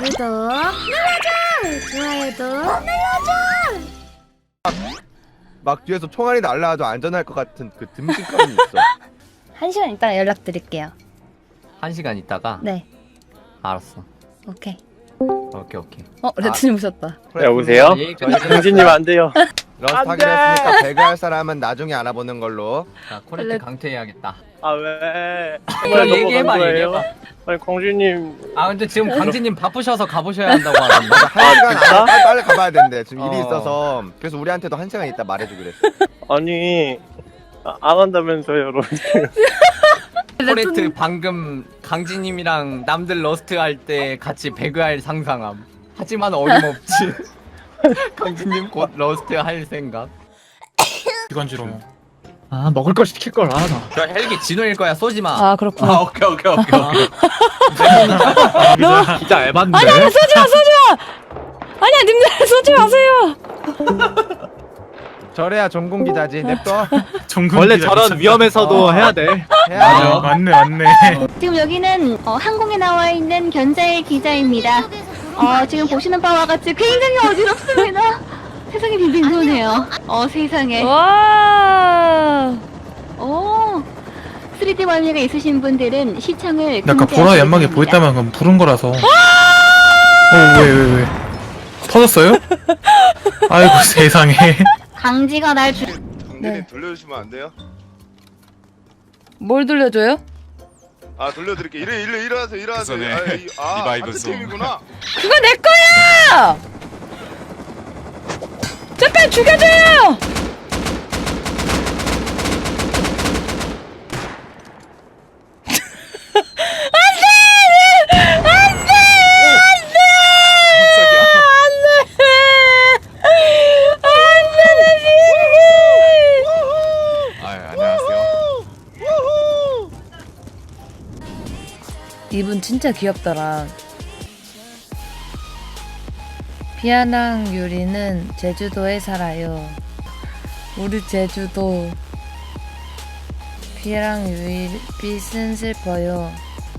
구독 눌러줘! 좋아요도 눌러줘! 막 뒤에서 총알이 날라와도 안전할 것 같은 그 듬직감이 있어. 한 시간 있다가 연락드릴게요. 한 시간 있다가 네, 알았어. 오케이. 오케이 오케이. 어, 레트님 오셨다. 여보세요? 얘기 저희 강진님 안 돼요. 러스트 안 하기로 돼! 했으니까 배그할 사람은 나중에 알아보는 걸로. 자 코레트 강퇴해야겠다. 아 왜? 이거 얘기해봐 얘기해봐. 아니 강진님 아 근데 지금 강진님 바쁘셔서 가보셔야 한다고 하는데. 한 시간 진짜? 안에 빨리, 빨리 가봐야 된대. 지금 일이 어. 있어서. 그래서 우리한테도 한 시간 있다 말해주기로 했어. 아니 아, 안 한다면서요, 여러분. 코레트 방금 강진님이랑 남들 러스트 할 때 같이 배그할 상상함. 하지만 어림없지. 강진님 곧 러스트 할 생각. 기관지로 아 먹을 걸 시킬 걸 아, 나. 저 헬기 진호일 거야 쏘지 마. 아, 그렇구나. 아 오케이 오케이 오케이. 오케이. 진짜, 진짜 에반데 쏘지 마, 쏘지 마! 아니야, 님들 쏘지 마세요! 저래야 전공 기자지. 냅둬. 원래 저런 위험에서도 해야 돼 해야죠. 아, 맞네 맞네 지금 여기는 어, 항공에 나와 있는 견자의 기자입니다. 어, 지금 보시는 바와 같이 굉장히 어지럽습니다. 세상에 빈빈도네요. 어, 세상에. 와! 오. 3D 멀미가 있으신 분들은 시청을 약간 보라 연막에. 보였다면 그건 부른 거라서. 어, 왜, 왜, 왜? 터졌어요? 아이고, 세상에. 강지가 날 주... 네. 돌려주시면 안 돼요? 뭘 돌려줘요? 아 돌려드릴게요. 일어 일어 일어나세요. 일어나세요. 그전에 아, 이- 아, 리바이브 같은 팀이구나. 그거 내 거야! 잠깐 죽여줘요! 아 안녕하세요. 이분 진짜 귀엽더라. 비아낭 유리는 제주도에 살아요. 우리 제주도 비아랑 유리 빛은 슬퍼요.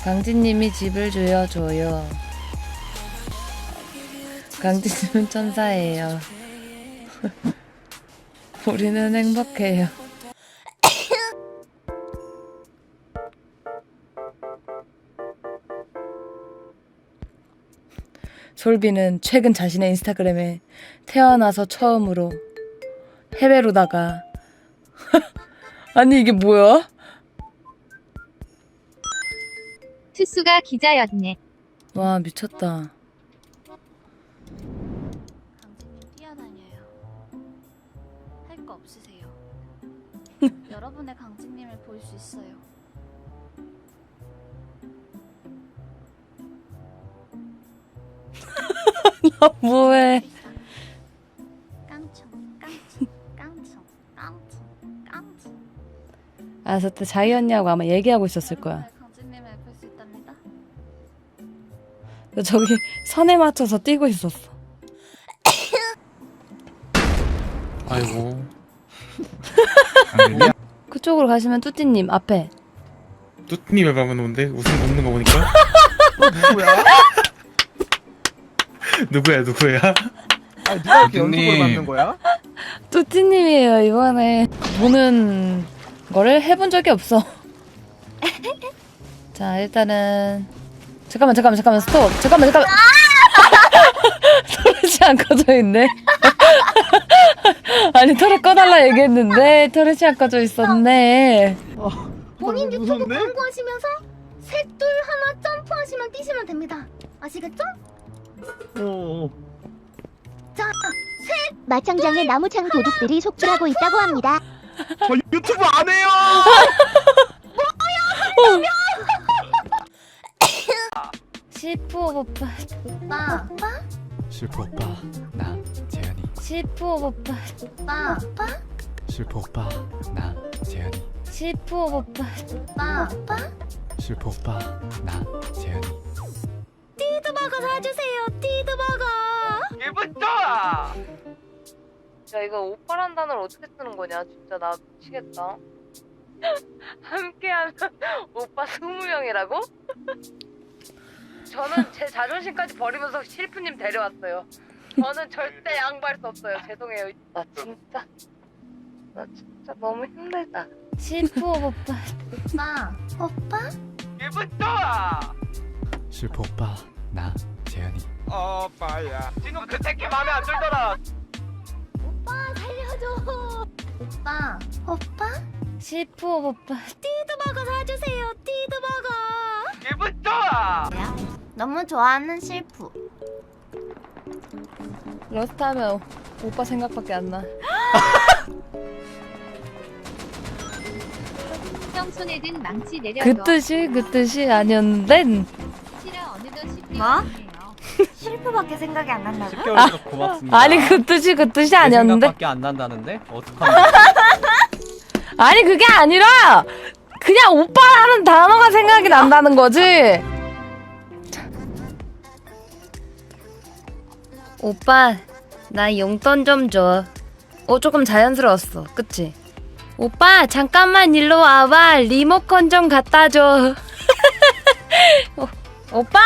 강진님이 집을 줘요 줘요. 강진님은 천사예요. 우리는 행복해요. 솔비는 최근 자신의 인스타그램에 태어나서 처음으로 해외로다가 아니 이게 뭐야? 투수가 기자였네. 와 미쳤다. 뛰어다녀요. 할 거 없으세요. 여러분의 강진님을 볼 수 있어요. 뭐해? 깡총, 깡총. 아 저때 자이 언니하고 아마 얘기하고 있었을 거야. 있답니다. 저기 선에 맞춰서 뛰고 있었어. 아이고. 그쪽으로 가시면 뚜띠님 앞에. 뚜띠님 왜 방금 오는데? 웃음 웃는 거 보니까? 누구야? 누구야, 누구야? 아 누가 이렇게 교수님. 연습을 받는 거야? 뚜띠님이에요 이번에 보는 거를 해본 적이 없어. 자 일단은 잠깐만 잠깐만 잠깐만 스톱 잠깐만 잠깐만 터렛이 안 꺼져 있네. 아니 터렛 꺼달라 얘기했는데 터렛이 안 꺼져 있었네. 본인 유튜브 무서운데? 광고하시면서 셋둘 하나 점프하시면 뛰시면 됩니다. 아시겠죠? 어. 마청장의 나무창 도둑들이 속출하고 있다고 합니다. 저 유튜브 안 해요. 시프 오빠 오빠, 실프 오빠 나 재현이. 시프 오빠 오빠, 오빠, 실프 오빠 나 재현이. 오빠 오빠, 오빠. 실프 오빠 나 재현이. 띠드버거 사주세요. 띠드 버거. 기분 좋아. 야 이거 오빠란 단어를 어떻게 쓰는 거냐 진짜 나 미치겠다 함께하면 오빠 20명이라고? 저는 제 자존심까지 버리면서 실프님 데려왔어요. 저는 절대 양보할 수 없어요. 죄송해요. 나 진짜 나 진짜 너무 힘들다. 실프 오빠. 오빠. 오빠? 기분 좋아. 실프 오빠 나 재현이 오빠야. 진우 그 새끼 마음에 안 들더라. 오빠 살려줘. 오빠. 오빠? 실프 오빠. 띠드버거 사주세요. 띠드버거. 기분 좋아. 너무 좋아하는 실프. 러스트 하면 오빠 생각밖에 안 나. 형 손에 든 망치 내려 그 뜻이 그 뜻이 아니었는데. 뭐? 실프밖에 생각이 안 난다고? 10개월 고맙습니다. 아니 그 뜻이 그 뜻이 내 아니었는데. 생각밖에 안 난다는데 어떡하면 아니 그게 아니라 그냥 오빠라는 단어가 생각이 난다는 거지. 오빠 나 용돈 좀 줘. 어 조금 자연스러웠어. 그치? 오빠 잠깐만 일로 와봐. 리모컨 좀 갖다 줘. 어, 오빠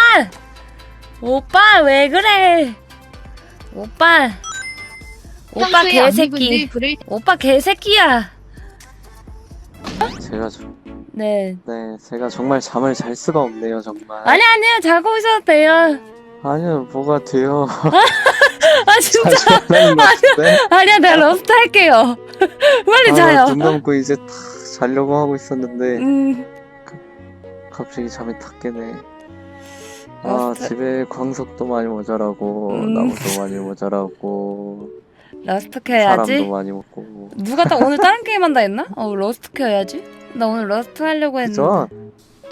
오빠 왜 그래? 오빠 오빠 개새끼. 오빠 개새끼야. 제가 좀, 네. 네, 제가 정말 잠을 잘 수가 없네요, 정말. 아니 아니요 자고 오셔도 돼요. 아니요, 뭐가 돼요. 아 진짜 잘 자는 것 같은데? 아니야 내가 러스트 할게요. 빨리 아, 자요. 눈 감고 이제 탁 자려고 하고 있었는데, 음 갑자기 잠이 탁 깨네. 아, 러스트- 집에 광석도 많이 모자라고, 음. 나무도 많이 모자라고, 러스트 사람도 켜야지. 많이 먹고. 누가 딱 오늘 다른 게임 한다 했나? 어 러스트 켜야지. 나 오늘 러스트 하려고 했는데. 그죠?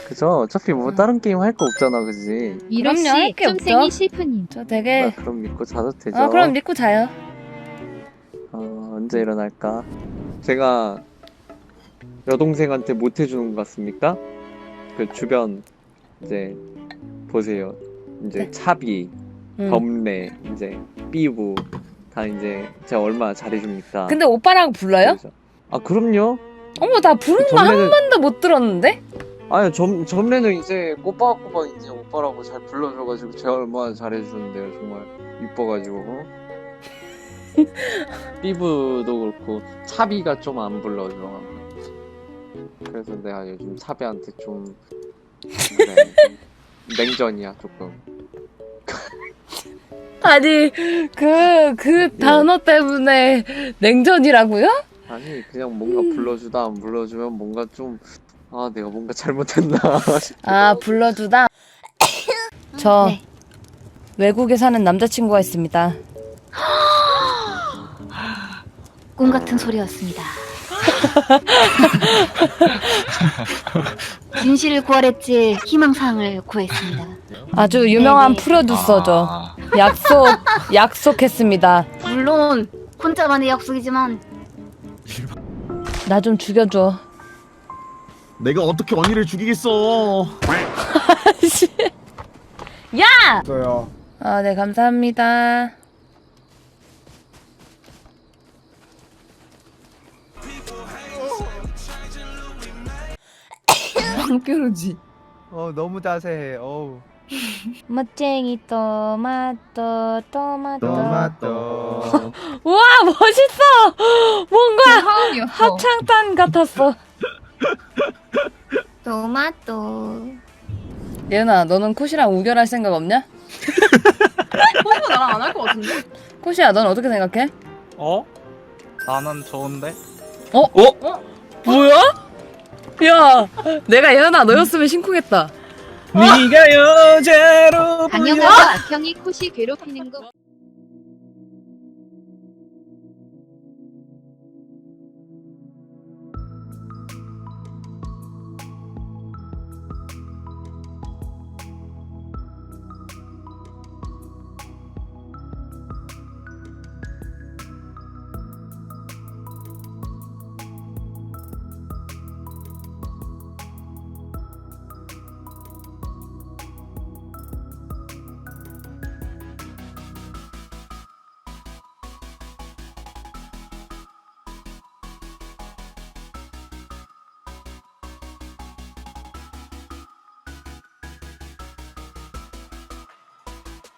그죠? 어차피 뭐 음. 다른 게임 할 거 없잖아, 그지? 그럼요 할게 없죠. 쫌생이 실프님 저 나 되게. 그럼 믿고 자도 되죠? 아 그럼 믿고 자요. 어, 언제 일어날까? 제가 여동생한테 못 해주는 것 같습니까? 그 주변 이제 보세요. 이제 네. 차비, 응. 범례, 이제 삐부 다 이제 제가 얼마나 잘해줍니까? 근데 오빠라고 불러요? 그래서- 아 그럼요. 어머 나 부르는 거 한 전에는 번도 못 들었는데? 아니 점 점례는 이제 꼬박꼬박 이제 오빠라고 잘 불러줘가지고 제가 얼마나 잘해주는데요 정말 이뻐가지고 삐부도 그렇고 차비가 좀 안 불러줘 그래서 내가 요즘 차비한테 좀 그래, 냉전이야 조금 아니 그 그 단어 때문에 냉전이라고요? 아니 그냥 뭔가 음. 불러주다 안 불러주면 뭔가 좀 아 내가 뭔가 잘못했나 싶기도 아 하고. 불러주다. 저 네. 외국에 사는 남자친구가 있습니다. 꿈 같은 소리였습니다. 진실을 구하랬지 희망사항을 구했습니다. 아주 유명한 네네. 프로듀서죠. 약속 약속했습니다. 물론 혼자만의 약속이지만 나 좀 죽여줘. 내가 어떻게 언니를 죽이겠어? 야! 있어요. 아, 네 감사합니다. 왕뾰루지. 어 너무 자세해. 어우. 멋쟁이 토마토 토마토. 토마토. 우와 멋있어. 뭔가 합창단 같았어. 토마토. 예은아, 너는 코시랑 우결할 생각 없냐? 코시가 나랑 안 할 것 같은데? 코시야, 넌 어떻게 생각해? 어? 나는 좋은데. 뭐야? 야, 내가 예은아 너였으면 심쿵했다. 네가 여자로 강영아와 악형이 코시 괴롭히는 거